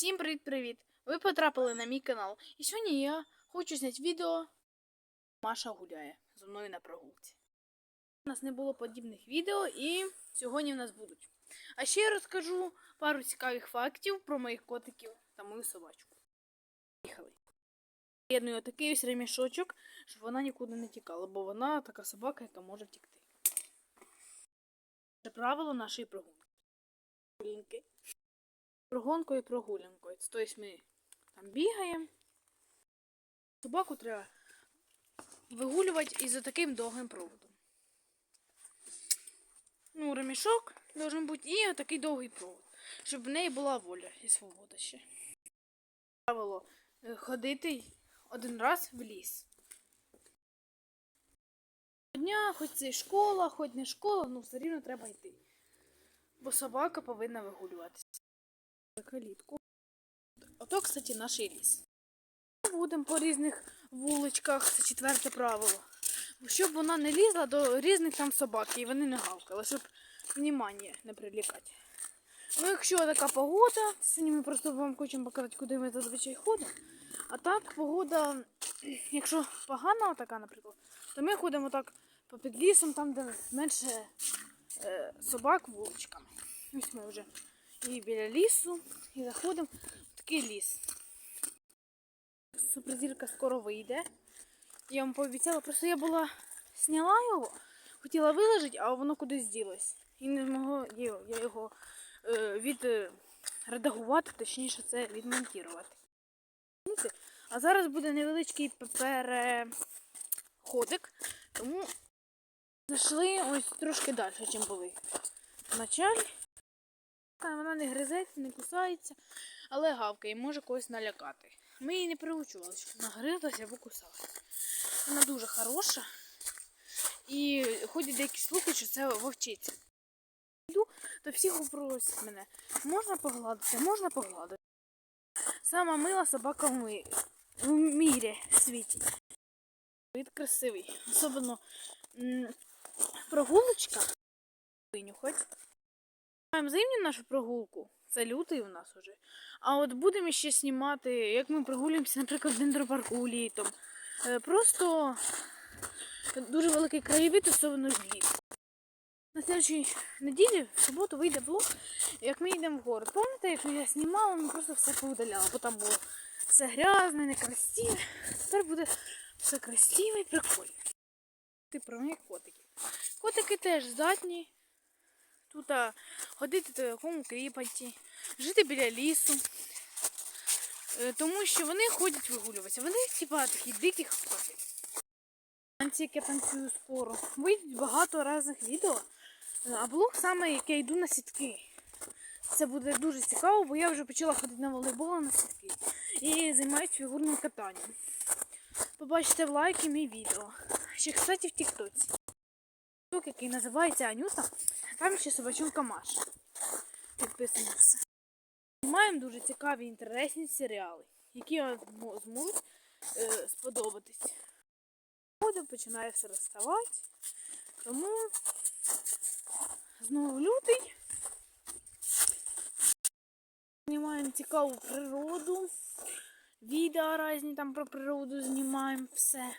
Всім привіт-привіт! Ви потрапили на мій канал. І сьогодні я хочу зняти відео. Маша гуляє зі мною на прогулці. У нас не було подібних відео і сьогодні в нас будуть. А ще я розкажу пару цікавих фактів про моїх котиків та мою собачку. Поїхали. Єдную отакий ось ремішочок, щоб вона нікуди не тікала, бо вона така собака, яка може втікти. Це правило нашої прогулки. Прогонкою і прогулянкою. Тобто ми там бігаємо. Собаку треба вигулювати із таким довгим проводом. Ну, ремішок должен бути і отакий довгий провод, щоб в неї була воля і свобода ще. Правило е, ходити один раз в ліс. Дня, хоч це і школа, хоч не школа, ну все рівно треба йти. Бо собака повинна вигулюватися. Калітку. Ото, кстати, наш ліс. Будемо по різних вуличках, це четверте правило. Щоб вона не лізла до різних там собак і вони не гавкали, щоб внимання не привлікати. Ну, якщо така погода, сьогодні ми просто вам хочемо показати, куди ми зазвичай ходимо. А так, погода, якщо погана така, наприклад, то ми ходимо так по під лісом, там, де менше е, собак вуличками. Ось ми вже і біля лісу, і заходимо в такий ліс. Суперзірка скоро вийде. Я вам пообіцяла, просто я була зняла його, хотіла виложити, а воно кудись ділось. І не змогла я його е, відредагувати, точніше це відмонтувати. А зараз буде невеличкий переходик, тому зайшли ось трошки далі, ніж були. Вначалі. Вона не гризеться, не кусається, але гавкає і може когось налякати. Ми її не приучували, щоб вона гризлася або кусалася. Вона дуже хороша. І ходять деякі слухи, що це вовчиця. Йду, то всі просять мене. Можна погладити, можна погладити. Сама мила собака в, ми... в мірі світі. Від красивий. Особливо прогулочка. Винюхать. Маємо зимню нашу прогулку. Це лютий у нас уже. А от будемо ще знімати, як ми прогулюємося, наприклад, в дендропарку літом. Е, Просто дуже великий краєвид, особливо влітку. На слідчій неділі, в суботу, вийде блог, як ми йдемо в город. Пам'ятаєте, як я знімала, ми просто все поудаляла, бо там було все грязне, некрасиве. Тепер буде все красиве і прикольне. Ти про моїх котиків. Котики теж здатні тут ходити до якому кріпанті, жити біля лісу. Е, Тому що вони ходять вигулюватися. Вони типа такі. Танці, як я танцюю скоро. Вийдуть багато різних відео. А блог саме, як я йду на сітки. Це буде дуже цікаво, бо я вже почала ходити на волейбол на сітки і займаюся фігурним катанням. Побачите в лайки мій відео. Ще, кстати, в Тіктоці. Тік, який називається Анюта, там ще собачонка Маша. Підписуємося. Знімаємо дуже цікаві інтересні серіали, які вам зможуть е, сподобатись. Потім починає все розставати. Тому знову лютий. Знімаємо цікаву природу. Відео різні там про природу знімаємо все.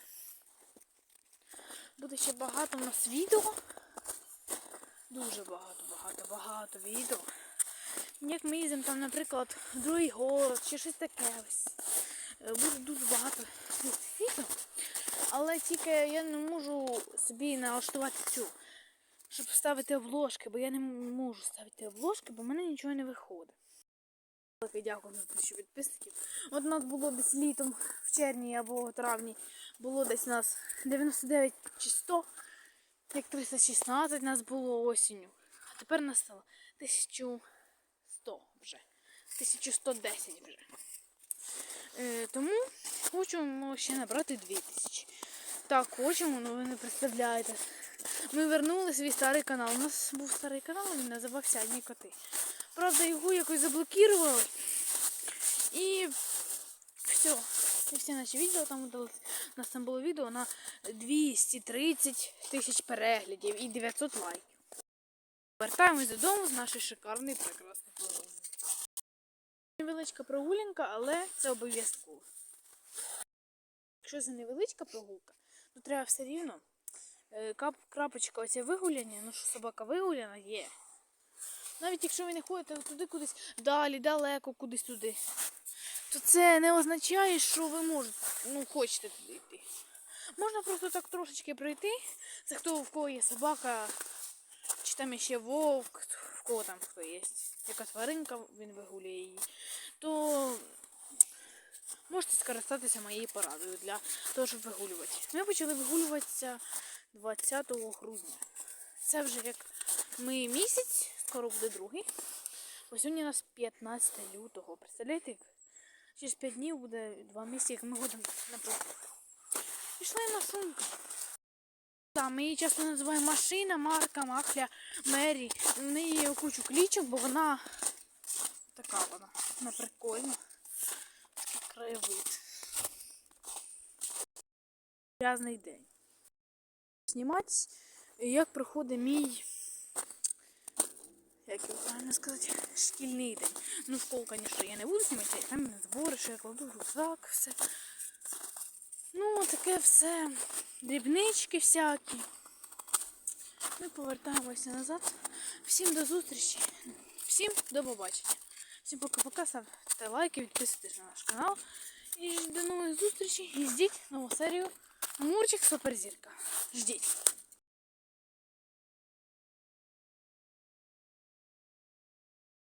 Буде ще багато у нас відео. Дуже багато, багато, багато відео. Як ми їздимо там, наприклад, в другий город чи щось таке ось. Е, Буде дуже багато відео. Але тільки я не можу собі налаштувати цю, щоб ставити обложки, бо я не можу ставити обложки, бо в мене нічого не виходить. Велике дякую за тисячу підписників. От у нас було десь літом, в червні або травні, було десь у нас 99 чи 100, як 316 нас було осінню. А тепер нас стало 1100 вже. 1110 вже. Е, тому хочемо ще набрати 2000. Так, хочемо, але ви не представляєте. Ми вернули свій старий канал. У нас був старий канал, він називався Одні коти. Правда, його якось заблокували. І все. І всі наші відео там удалось. У нас там було відео на 230 тисяч переглядів і 900 лайків. Вертаємось додому з нашої шикарної прекрасної програми. невеличка прогулянка, але це обов'язково. Якщо це невеличка прогулка, то треба все рівно. е, крапочка оця вигуляння, ну що собака вигуляна є. Навіть якщо ви не ходите туди кудись далі, далеко, кудись туди, то це не означає, що ви можете, ну, хочете туди йти. Можна просто так трошечки пройти. Це хто в кого є собака, чи там ще вовк, в кого там хто є. Яка тваринка, він вигулює її. То можете скористатися моєю порадою для того, щоб вигулювати. Ми почали вигулюватися 20 грудня. Це вже як ми місяць, скоро буде другий. Бо сьогодні у нас 15 лютого. Представляєте? Через 5 днів буде 2 місяці, як ми ходимо на прогулку. Пішла на сумка. Так, ми її часто називаємо машина, Марка, Махля, Мері. В неї є кучу клічок, бо вона така вона. Вона прикольна. Такий краєвид. Грязний день. Знімати, як проходить мій. Як його правильно сказати, шкільний день. Ну, школу, звісно, я не буду знімати, там збори, що я кладу рюкзак, все. Ну, таке все. Дрібнички всякі. Ми повертаємося назад. Всім до зустрічі. Всім до побачення. Всім пока-пока. Ставте лайки, підписуйтесь на наш канал. І до нових зустрічей. І ждіть нову серію Мурчик Суперзірка. Ждіть.